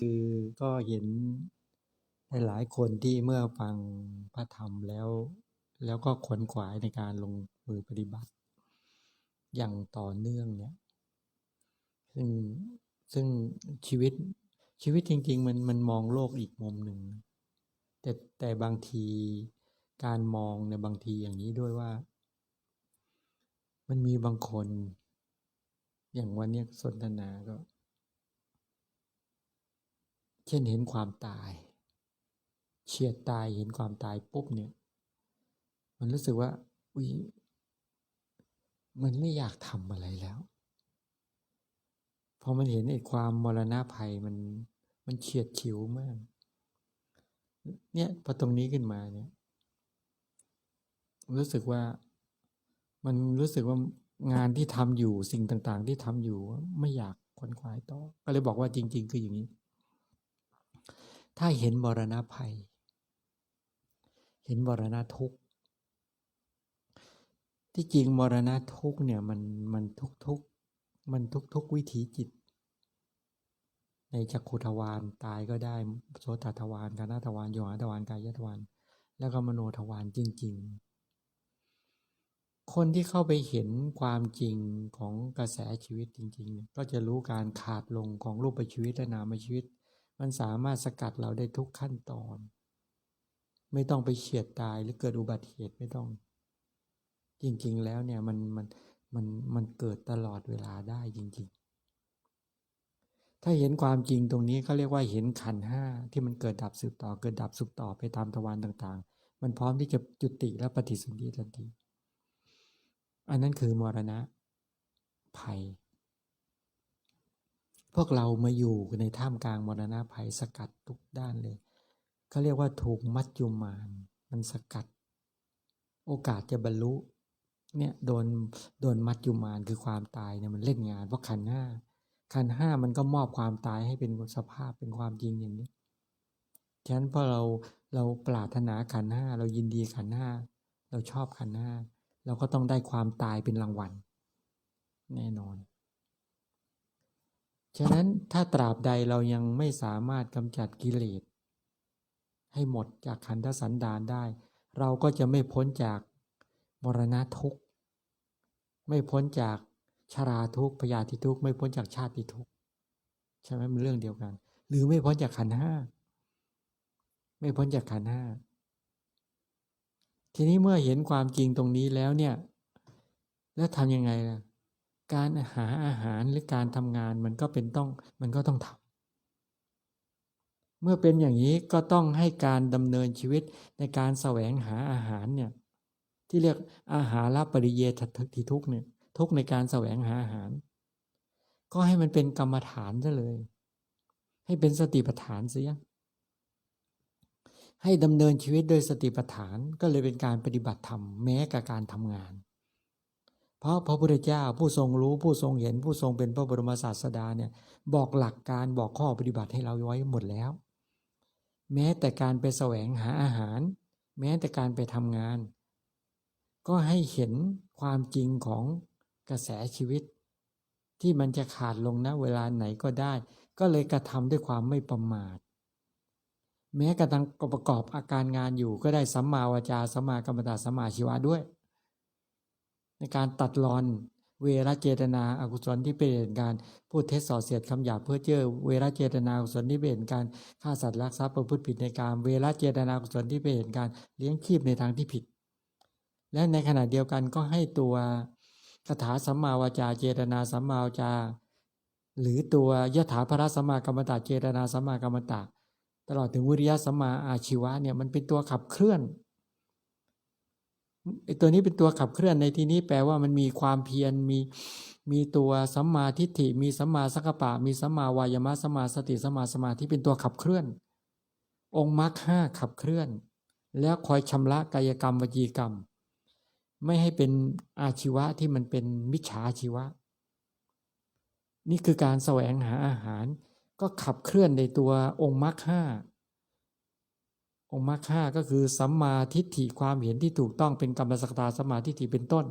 คือก็เห็นหลายคนที่เมื่อฟังพระธรรมแล้ว แล้วก็ขวนขวายในการลงมือปฏิบัติ อย่างต่อเนื่องเนี่ยซึ่งซึ่งชีวิตชีวิตจริง ๆ มันมันมองโลกอีกมุมหนึ่ง แต่แต่บางทีการมองในบางทีอย่างนี้ด้วยว่า มันมีบางคน อย่างวันนี้สนทนาก็ เช่นเห็นความตาย เฉียดตายเห็นความตายปุ๊บเนี่ย มันรู้สึกว่าอุ้ยมันไม่อยากทำอะไรแล้วพอมันเห็นไอ้ความมรณะภัยมันมันเฉียดฉิวมาก เนี่ยพอตรงนี้ขึ้นมาเนี่ย รู้สึกว่ามันรู้สึกว่างานที่ทำอยู่สิ่งต่าง ๆ ที่ทำอยู่ไม่อยากควนขวายต่อ ก็เลยบอกว่าจริง ๆ คืออย่างนี้ ถ้าเห็นมรณะภัย เห็นมรณะทุกข์ ที่จริงมรณะทุกข์เนี่ยมันมันทุกทุกมันทุกทุกวิถีจิต ในจักขุทวารตายก็ได้โสตทวารกานาทวารโยหทวารกายทวารแล้วก็มโนทวารจริง ๆ คนที่เข้าไปเห็นความจริงของกระแสชีวิตจริง ๆ ก็จะรู้การขาดลงของรูปชีวิตและนามชีวิต มันสามารถสกัดเราได้ทุกขั้นตอน ไม่ต้องไปเฉียดตายหรือเกิดอุบัติเหตุไม่ต้อง จริง ๆ แล้วเนี่ยมันมันมันมันเกิดตลอดเวลาได้จริง ๆ ถ้าเห็นความจริงตรงนี้เขาเรียกว่าเห็นขันห้าที่มันเกิดดับสืบต่อ เกิดดับสุขต่อไปตามทวารต่างๆ มันพร้อมที่จะจุติและปฏิสนธิทันที อันนั้นคือมรณะภัย พวกเรามาอยู่ในท่ามกลางมรณะภัยสกัดทุกด้านเลยเขาเรียกว่าถูกมัดยุมานมันสกัด โอกาสจะบรรลุเนี่ยโดนโดนมัดยุมานคือความตายเนี่ยมันเล่นงานเพราะขันห้าขันห้ามันก็มอบความตายให้เป็นสภาพเป็นความจริงอย่างนี้ฉะนั้นพอเราเราปรารถนาขันห้าเรายินดีขันห้าเราชอบขันห้าเราก็ต้องได้ความตายเป็นรางวัล แน่นอน ฉะนั้นถ้าตราบใดเรายังไม่สามารถกำจัดกิเลส ให้หมดจากขันธสันดานได้ เราก็จะไม่พ้นจากมรณะทุกข์ ไม่พ้นจากชาราทุกข์พยาธิทุกข์ไม่พ้นจากชาติทุกข์ใช่ไหมมันเรื่องเดียวกัน หรือไม่พ้นจากขันห้าไม่พ้นจากขันห้าทีนี้เมื่อเห็นความจริงตรงนี้แล้วเนี่ย แล้วทำยังไงล่ะ การหาอาหารหรือการทำงานมันก็เป็นต้องมันก็ต้องทำเมื่อเป็นอย่างนี้ก็ต้องให้การดำเนินชีวิตในการแสวงหาอาหารเนี่ยที่เรียกอาหารละปริเยทิทุกเนี่ยทุกในการแสวงหาอาหาร ก็ให้มันเป็นกรรมฐานซะเลย ให้เป็นสติปัฏฐานเสียให้ดำเนินชีวิตโดยสติปัฏฐานก็เลยเป็นการปฏิบัติธรรมแม้กับการทำงาน เพราะพระพุทธเจ้าผู้ทรงรู้ผู้ทรงเห็นผู้ทรงเป็นพระบรมศาสดาเนี่ยบอกหลักการบอกข้อปฏิบัติให้เราไว้หมดแล้ว แม้แต่การไปแสวงหาอาหาร แม้แต่การไปทำงาน ก็ให้เห็นความจริงของกระแสชีวิต ที่มันจะขาดลงนะเวลาไหนก็ได้ ก็เลยกระทำด้วยความไม่ประมาทแม้กระทั่งประกอบอาการงานอยู่ก็ได้สัมมาวาจาสัมมากรรมตาสัมมาชีวะด้วย ในการตัดรอนเวรเจตนาอากุศลที่เป็นการพูดเท็จส่อเสียดคำหยาเพื่อเจอเวรเจตนาอกุศลที่เป็นการฆ่าสัตว์ลักทรัพย์ประพฤติผิดในการเวรเจตนาอกุศลที่เป็นการเลี้ยงชีพในทางที่ผิด และในขณะเดียวกันก็ให้ตัวคาถาสัมมาวาจาเจตนาสัมมาวาจา หรือตัวยถาภรสัมมากรรมตาเจตนาสัมมากรรมตาตลอดถึงวิริยะสัมมาอาชีวะเนี่ยมันเป็นตัวขับเคลื่อน ตัวนี้เป็นตัวขับเคลื่อนในที่นี้แปลว่ามันมีความเพียรมีมีตัวสัมมาทิฏฐิ มีสัมมาสังกปะ มีสัมมาวายมะสัมมาสติสัมมาสมาธิเป็นตัวขับเคลื่อน องค์มรรคห้าขับเคลื่อน แล้วคอยชำระกายกรรมวจีกรรม ไม่ให้เป็นอาชีวะที่มันเป็นมิจฉาชีวะ นี่คือการแสวงหาอาหาร ก็ขับเคลื่อนในตัวองค์มรรคห้า องค์มรรคห้าก็คือสัมมาทิฏฐิความเห็นที่ถูกต้องเป็นกรรมสกตาสัมมาทิฏฐิเป็นต้น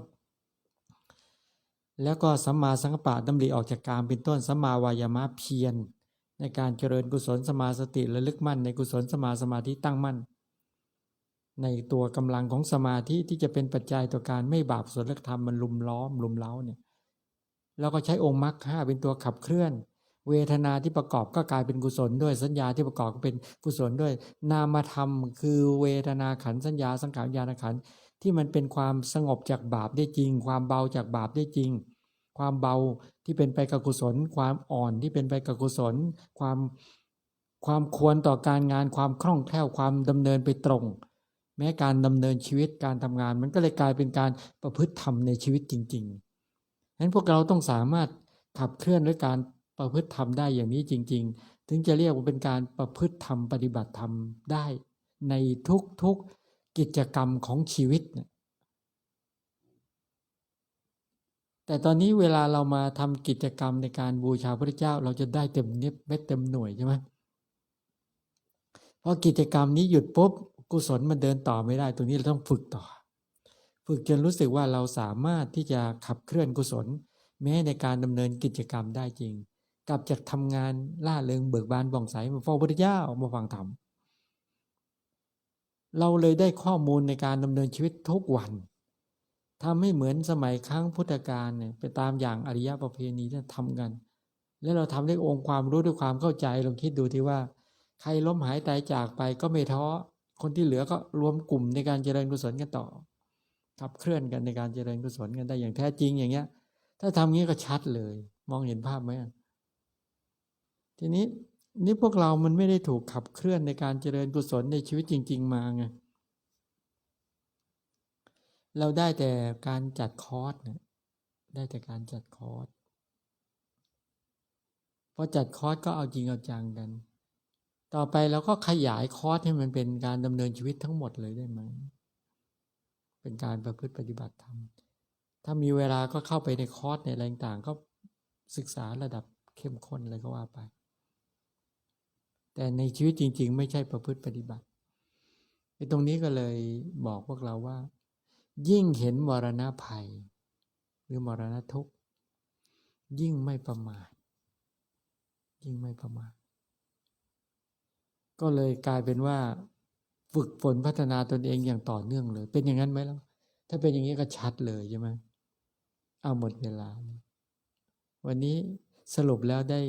แล้วก็สัมมาสังกปะดำริออกจากกามเป็นต้นสัมมาวายามะเพียรในการเจริญกุศลสมาสติระลึกมั่นในกุศลสมาสมาธิตั้งมั่น ในตัวกำลังของสมาธิที่จะเป็นปัจจัยต่อการไม่บาปสนธรรมมันลุมล้อมลุมเล้าเนี่ยแล้วก็ใช้องค์มรรคห้าเป็นตัวขับเคลื่อน เวทนาที่ประกอบก็กลายเป็นกุศลด้วยสัญญาที่ประกอบก็เป็นกุศลด้วย นามธรรม คือเวทนาขันสัญญาสังขารญาณขันที่มันเป็นความสงบจากบาปได้จริง ความเบาจากบาปได้จริง ความเบาที่เป็นไปกับกุศล ความอ่อนที่เป็นไปกับกุศล ความความควรต่อการงานความคล่องแคล่วความดำเนินไปตรง แม้การดำเนินชีวิตการทำงาน มันก็เลยกลายเป็นการประพฤติธรรมในชีวิตจริงๆฉะนั้นพวกเราต้องสามารถขับเคลื่อนด้วยการ ประพฤติธรรมได้อย่างนี้จริง ๆ ถึงจะเรียกว่าเป็นการประพฤติธรรมปฏิบัติธรรมได้ ในทุกๆกิจกรรมของชีวิตเนี่ยแต่ตอนนี้เวลาเรามาทำกิจกรรมในการบูชาพระเจ้าเราจะได้เต็มเน็บเม็ดเต็มหน่วยใช่ไหมพอกิจกรรมนี้หยุดปุ๊บกุศลมันเดินต่อไม่ได้ ตรงนี้เราต้องฝึกต่อ ฝึกจนรู้สึกว่าเราสามารถที่จะขับเคลื่อนกุศล แม้ในการดำเนินกิจกรรมได้จริง กลับจากทำงานล่าเริงเบิกบานบ่องใสมาฟังพระเจ้ามาฟังธรรมเราเลยได้ข้อมูลในการดำเนินชีวิตทุกวันทำให้เหมือนสมัยครั้งพุทธกาลเนี่ยไปตามอย่างอริยประเพณีที่ทำกัน แล้วเราทำด้วยองค์ความรู้ด้วยความเข้าใจลองคิดดูที่ว่า ใครล้มหายตายจากไปก็ไม่ท้อคนที่เหลือก็รวมกลุ่มในการเจริญกุศลกันต่อขับเคลื่อนกันในการเจริญกุศลกันได้อย่างแท้จริงอย่างเงี้ย ถ้าทำงี้ก็ชัดเลย มองเห็นภาพไหม ทีนี้นี่พวกเรามันไม่ได้ถูกขับเคลื่อนในการเจริญกุศลในชีวิตจริง ๆ มาไงเราได้แต่การจัดคอร์สเนี่ยได้แต่การจัดคอร์สพอจัดคอร์สก็เอาจริงเอาจังกัน ต่อไปเราก็ขยายคอร์สให้มันเป็นการดำเนินชีวิตทั้งหมดเลยได้ไหมเป็นการประพฤติปฏิบัติธรรม ถ้ามีเวลาก็เข้าไปในคอร์สในอะไรต่างก็ศึกษาระดับเข้มข้นอะไรก็ว่าไป แต่ในชีวิตจริง ๆ ไม่ใช่ประพฤติปฏิบัติไอ้ตรงนี้ก็เลยบอกพวกเราว่า ยิ่งเห็นมรณะภัย หรือมรณะทุกข์ยิ่งไม่ประมาทยิ่งไม่ประมาทก็เลยกลายเป็นว่า ฝึกฝนพัฒนาตนเองอย่างต่อเนื่องเลย เป็นอย่างนั้นไหมล่ะถ้าเป็นอย่างนี้ก็ชัดเลยใช่ไหมเอาหมดเวลา วันนี้สรุปแล้วได้